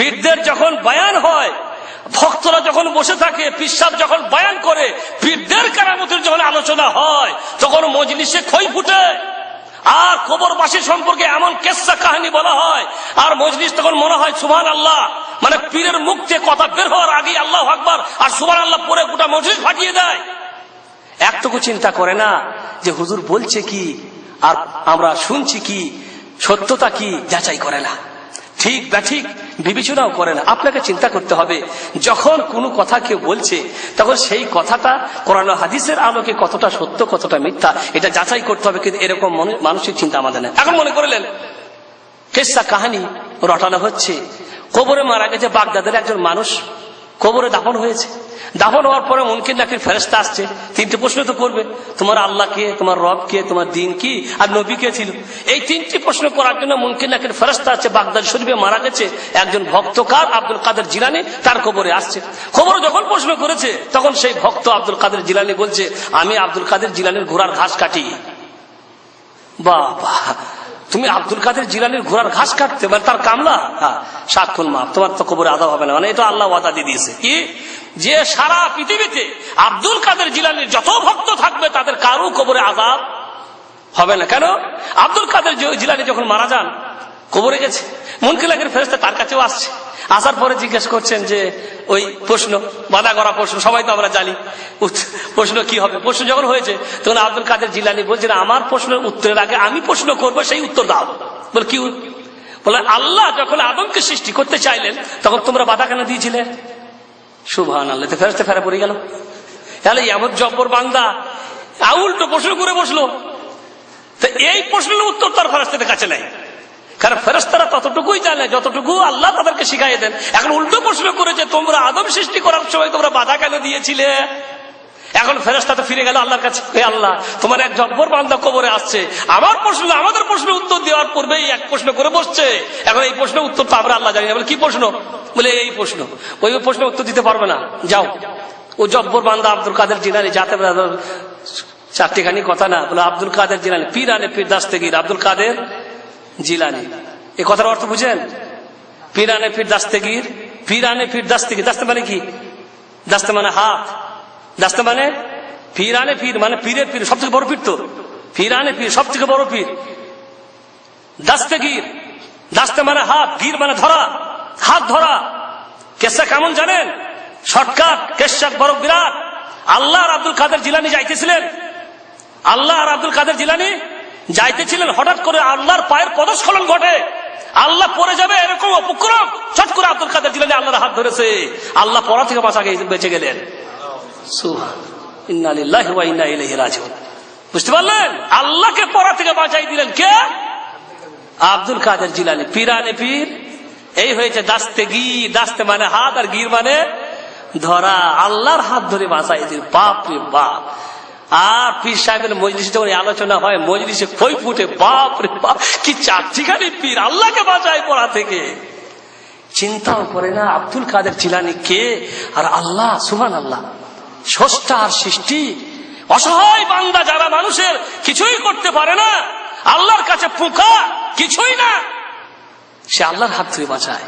পীরদের যখন বয়ান হয়, ভক্তরা যখন বসে থাকে, পিসাব যখন বয়ান করে পীরদের কেরামতের যখন আলোচনা হয়, তখন মজলিসে খই ফুটে। আর কবরবাসী সম্পর্কে এমন কেসা কাহিনী বলা হয়, আর মজলিস তখন মনে হয় সুভান আল্লাহ মানে পীরের মুখ থেকে কথা বের হওয়ার আগে আল্লাহ আকবার, আর সুভান আল্লাহ পরে গোটা মজলিস ফাটিয়ে দেয়। একটুকু চিন্তা করে না যে হুজুর বলছে কি, আর আমরা শুনছি কি, সত্যতা কি, যাচাই করে না। ঠিক বা ঠিক বিবেচনাও করেন না। আপনাকে চিন্তা করতে হবে, যখন কোনো কথা কেউ বলছে, তখন সেই কথাটা কোরআন হাদিসের আলোকে কতটা সত্য, কতটা মিথ্যা, এটা যাচাই করতে হবে, কিন্তু এরকম মানুষের মানসিক চিন্তা আমাদের নেই। এখন মনে করলেন, কেসা কাহানি রটানো হচ্ছে। কবরে মারা গেছে বাগদাদের একজন মানুষ। কবরে দাফন হয়েছে। দাফন হওয়ার পরে মুনকির নাকির ফেরস্তা আসছে। তিনটে প্রশ্ন তো করবে, তোমার আল্লাহ কে, তোমার রব কে, তোমার দিন কি, আর নবী কে ছিল? এই তিনটি প্রশ্ন করার জন্য মুনকির নাকির ফেরস্তা আছে বাগদাদ শরীফে মারা গেছে, একজন ভক্তকার আব্দুল কাদের জিলানি তার কবরে আসছে। খবর যখন প্রশ্ন করেছে, তখন সেই ভক্ত আব্দুল কাদের জিলানি বলছে, আমি আব্দুল কাদের জিলানির ঘোড়ার ঘাস কাটি। বাবা তুমি আব্দুল কাদের জিলানির ঘোড়ার ঘাস কাটতে পারে, তার কামলা? হ্যাঁ সাক্ষণ মাপ, তোমার তো কবরে আদা হবে না মানে এটা আল্লাহ ওয়াদা দিয়ে দিয়েছে। কি? যে সারা পৃথিবীতে আব্দুল কাদের জিলানির যত ভক্ত থাকবে, তাদের কারও কবরে আদাব হবে না। কেন? আব্দুল কাদের জিলানি যখন মারা যান, কবরে গেছে। মুনকিলাগের ফেরস্তা তার কাছেও আসছে। আসার পরে জিজ্ঞেস করছেন যে, ওই প্রশ্ন, বাধা করা প্রশ্ন, সবাই তো আমরা জানি। প্রশ্ন কি হবে? প্রশ্ন যখন হয়েছে, তখন আব্দুল কাদের জিলানি বলছেন আমার প্রশ্নের উত্তরের আগে আমি প্রশ্ন করব, সেই উত্তর দাও। বলে, কি বলে, আল্লাহ যখন আদমকে সৃষ্টি করতে চাইলেন, তখন তোমরা বাধা কেন দিয়েছিলে? সুভান আল্লাহ তো ফেরস্তে ফেরা পড়ে গেল। তাহলে এমন জব্বর বান্দা আউলটো প্রশ্ন করে বসল। তো এই প্রশ্নের উত্তর তার ফেরস্তাদের কাছে নাই। কারণ ফেরস্তারা ততটুকুই জানে, যতটুকু আল্লাহ তাদেরকে শিখাই দেন। এখন উল্টো প্রশ্ন করেছে তোমরা আদম সৃষ্টি করার সময় তোমরা বাধা কেন দিয়েছিলে? এখন ফেরস্তা তো ফিরে গেল আল্লাহর কাছে, হে আল্লাহ, তোমার এক জব্বর বান্ধব কবরে আসছে। আমার প্রশ্ন, আমাদের প্রশ্নের উত্তর দেওয়ার পূর্বেই এক প্রশ্ন করে বসছে। এখন এই প্রশ্নের উত্তর তো আমরা আল্লাহ জানি কি প্রশ্ন? বলে, এই প্রশ্ন। ওই প্রশ্নের উত্তর দিতে পারবে না। যাও। ও জব্বর বান্দা আব্দুল কাদের জিনারি যাতে চারটিখানি কথা না। বলে, আব্দুল কাদের জিলানি, পীর আনে পীর দাস্তেগির আব্দুল কাদের জিলানি। এই কথার অর্থ বুঝেন? পীর আনে পীর দাস্তেগির পীর আনে পীর দাস্তেগির। দাস্তে মানে কি? দাস্তে মানে হাত। দাস্তে মানে পীর আনে পীর মানে পীরের পীর সব থেকে বড় পীর তো। পীর আনে পীর সব থেকে বড় পীর। দাস্তেগির, দাস্তে মানে হাত, গির মানে ধরা। হাত ধরা। কেসা কেমন জানেন? শর্টকাট কেসাক বড় বিরাট। আল্লাহ আব্দুল কাদের জিলানি যাইতেছিলেন। আল্লাহ আর আব্দুল কাদের জিলানি যাইতেছিলেন, হঠাৎ করে আল্লাহর পায়ের পদস্খলন ঘটে। আল্লাহ পরে যাবে এরকম উপক্রম ছট করে আব্দুল কাদের জিলানি আল্লাহর হাত ধরেছে। আল্লাহ পড়া থেকে বাঁচা বেঁচে গেলেন। বুঝতে পারলেন? আল্লাহকে পড়া থেকে বাঁচাই দিলেন কে? আব্দুল কাদের জিলানি। পীরানে পীর। এই হয়েছে দাস্তে গি। দাস্তে মানে হাত আর গির মানে ধরা। আল্লাহর হাত ধরে বাঁচাই দিল বাপ রে বাপ। আর পীর সাহেবের মজলিসে যখন আলোচনা হয়, মজলিসে খই ফুটে, বাপ রে বাপ, কি চারটিখানি পীর, আল্লাহকে বাঁচায় পড়া থেকে। চিন্তাও করে না আব্দুল কাদের চিলানি কে? আর আল্লাহ সুহান আল্লাহ স্রষ্টা আর সৃষ্টি। অসহায় বান্দা যারা মানুষের কিছুই করতে পারে না, আল্লাহর কাছে পোকা কিছুই না, সে আল্লাহর হাত ধরে বাঁচায়।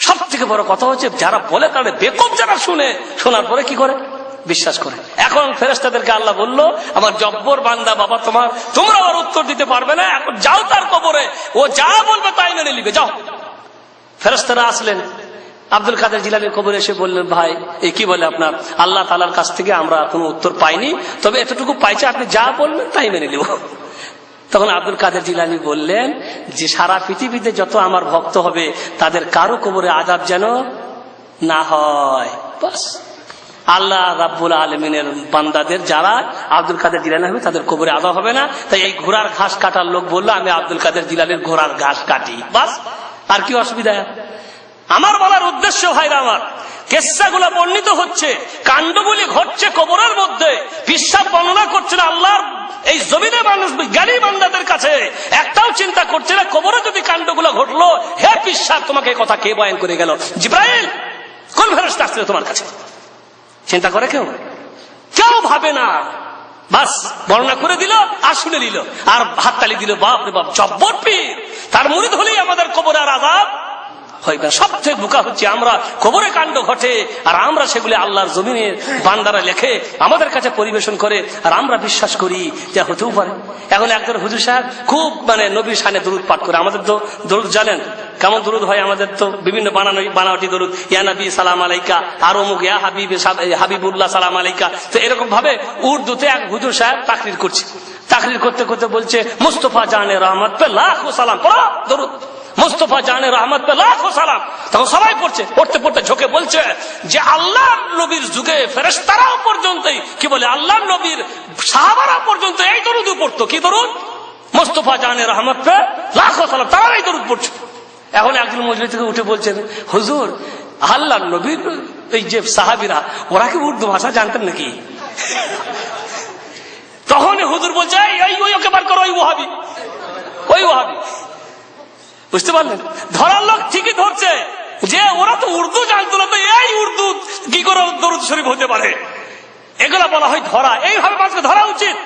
সব থেকে বড় কথা হচ্ছে, যারা বলে তাদের বেকব যারা শুনে, শোনার পরে কি করে? বিশ্বাস করে। এখন ফেরেস্তাদেরকে আল্লাহ বলল, আমার জব্বর বান্দা, বাবা তোমার, তোমরা আবার উত্তর দিতে পারবে না, এখন যাও তার কবরে। ও যা বলবে তাই মেনে নিবে, যাও। ফেরস্তারা আসলেন। আব্দুল কাদের জিলানির কবর এসে বললেন, ভাই, এ কি বলে আপনার? আল্লাহ তালার কাছ থেকে আমরা কোনো উত্তর পাইনি, তবে এতটুকু পাইছে, আপনি যা বলবেন তাই মেনে নেব। তখন আব্দুল কাদের জিলানি বললেন, যে সারা পৃথিবীতে যত আমার ভক্ত হবে, তাদের কারও কবরে আজাব যেন না হয়। বাস। আল্লাহ রাব্বুল আলমিনের বান্দাদের, যারা আব্দুল কাদের জিলানি হবে, তাদের কবরে আদা হবে না। তাই এই ঘোড়ার ঘাস কাটার লোক বলল, আমি আব্দুল কাদের জিলানির ঘোড়ার ঘাস কাটি। বাস, আর কি অসুবিধা? আমার বলার উদ্দেশ্য ভাইরা আমার, কেসাগুলো বর্ণিত হচ্ছে, কাণ্ডগুলি ঘটছে কবরের মধ্যে। বিশ্বাস বর্ণনা করছে না আল্লাহর এই জমিনে মানুষ জ্ঞানী বান্দাদের কাছে। একটাও চিন্তা করছে না, কবরে যদি কাণ্ডগুলো ঘটলো, হে বিশ্বাস তোমাকে কথা কে বয়ান করে গেল? জিব্রাইল, কোন ফেরস্তা আসছে তোমার কাছে? চিন্তা করে কেউ? কেউ ভাবে না। বাস, বর্ণনা করে দিল আর শুনে নিল। আর হাততালি দিল বাপ রে বাপ, জব্বর পীর। তার মুড়ি হলেই আমাদের কবর আর আজাব। সবচেয়ে বোকা হচ্ছে আমরা। কবরে কাণ্ড ঘটে, আর আমরা সেগুলি আল্লাহর জমিনের বান্দারা লেখে, আমাদের কাছে পরিবেশন করে, আর আমরা বিশ্বাস করি যে হতেও পারে। এখন একজন হুজুর সাহেব খুব মানে নবীর সানে দরুদ পাঠ করে, আমাদের তো দরুদ জানেন, কেমন দরুদ হয় আমাদের তো? বিভিন্ন বানানো, বানাওয়াটি দরুদ, ইয়া নবী সালাম আলাইকা, আর অমুক, ইয়া হাবিব হাবিবুল্লাহ সালাম আলাইকা। তো এরকম ভাবে উর্দুতে এক হুজুর সাহেব তাকরির করছে। তাকরির করতে করতে বলছে, মুস্তফা জানে রহমত, লাখ সালাম, পড়ো দরুদ। মুস্তফা জানে রহমত লাখ সালাম। তখন সবাই পড়ছে পড়তে পড়তে ঝোঁকে বলছে যে আল্লাহ নবীর যুগে ফেরেস্তারাও পর্যন্তই। কি বলে? আল্লাহ নবীর সাহাবারা পর্যন্ত এই দরুদ পড়তো। কি দরুদ? মুস্তফা জানে রহমত পে লাখ সালাম। তারা এই দরুদ পড়ছে। এখন একজন মজলি থেকে উঠে বলছেন হুজুর আল্লাহ নবীর এই যে সাহাবিরা ওরা কি উর্দু ভাষা জানতেন নাকি? তখন হুজুর বলছে "এই, এই ওই ওকে বার করো ওই ওহাবি। ওই ওহাবি। বুঝতে পারলেন? ধরার লোক ঠিকই ধরছে। যে ওরা তো উর্দু জানতো না, তো এই উর্দু কি করে দরুদ শরীফ হতে পারে? এগুলা বলা হয় ধরা। এইভাবে মানুষকে ধরা উচিত।